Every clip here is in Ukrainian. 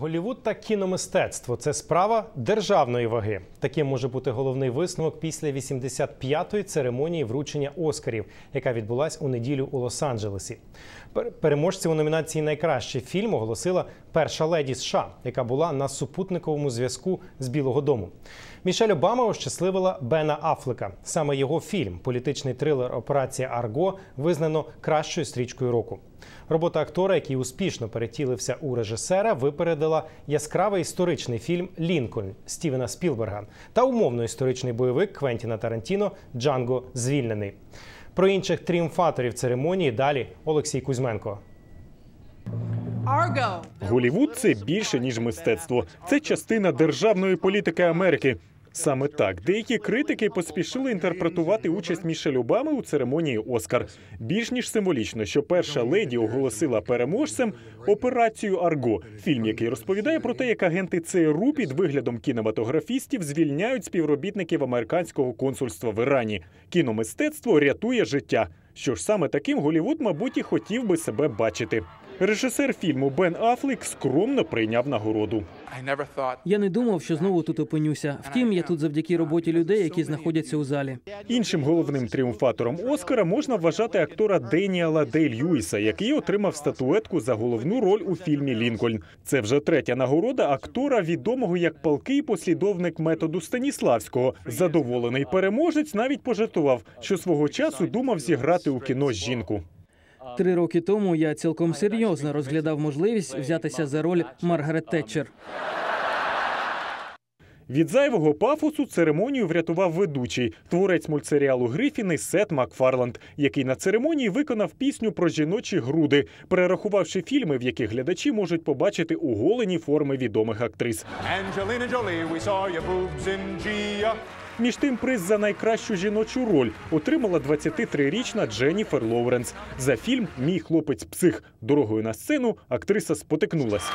Голівуд та кіномистецтво це справа державної ваги. Таким може бути головний висновок після 85-ї церемонії вручення Оскарів, яка відбулась у неділю у Лос-Анджелесі. Пер- у номінації Найкращий фільм оголосила перша леді США, яка була на супутниковому зв'язку з Білого Дому. Мішель Обама ощасливила Бена Афлека. Саме його фільм, політичний трилер Операція Арго, визнано кращою стрічкою року. Робота актора, який успішно перетілився у режисера, випередила яскравий історичний фільм Лінкольн Стівена Спілберга та умовно історичний бойовик Квентіна Тарантіно Джанго Звільнений. Про інших тріумфаторів церемонії далі Олексій Кузьменко. Голівуд це більше ніж мистецтво. Це частина державної політики Америки. Саме так деякі критики поспішили інтерпретувати участь Мішель Обами у церемонії Оскар. Більш ніж символічно, що перша леді оголосила переможцем операцію Арго, фільм, який розповідає про те, як агенти ЦРУ під виглядом кінематографістів звільняють співробітників американського консульства в Ірані. Кіномистецтво рятує життя. Що ж саме таким Голівуд, мабуть, і хотів би себе бачити. Режисер фільму Бен Афлік скромно прийняв нагороду. Я не думав, що знову тут опинюся. Втім, я тут завдяки роботі людей, які знаходяться у залі. Іншим головним тріумфатором Оскара можна вважати актора Деніела Дей Льюіса, який отримав статуетку за головну роль у фільмі Лінкольн. Це вже третя нагорода актора, відомого як палкий послідовник методу Станіславського. Задоволений переможець навіть пожартував, що свого часу думав зіграти у кіно жінку. Три роки тому я цілком серйозно розглядав можливість взятися за роль Маргарет Тетчер. Від зайвого пафосу церемонію врятував ведучий творець мультсеріалу Грифіни Сет Макфарланд, який на церемонії виконав пісню про жіночі груди, перерахувавши фільми, в яких глядачі можуть побачити оголені форми відомих актрис. Між тим, приз за найкращу жіночу роль отримала 23-річна Дженніфер Лоуренс. За фільм Мій хлопець псих дорогою на сцену актриса спотикнулась.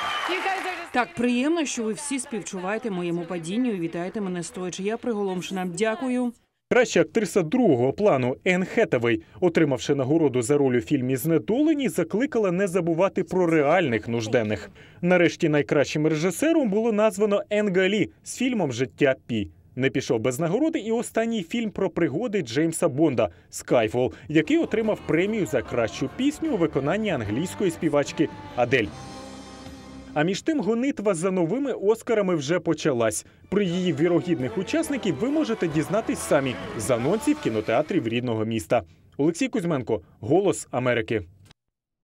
Так приємно, що ви всі співчуваєте моєму падінню і вітаєте мене стоячи. Я приголомшена. Дякую. Краща актриса другого плану Енн Хетавей, отримавши нагороду за роль у фільмі Знедолені, закликала не забувати про реальних нужденних. Нарешті найкращим режисером було названо Енн Галі з фільмом Життя Пі. Не пішов без нагороди і останній фільм про пригоди Джеймса Бонда Скайфол, який отримав премію за кращу пісню у виконанні англійської співачки Адель. А між тим гонитва за новими Оскарами вже почалась. Про її вірогідних учасників ви можете дізнатись самі з анонсів кінотеатрів рідного міста. Олексій Кузьменко, Голос Америки.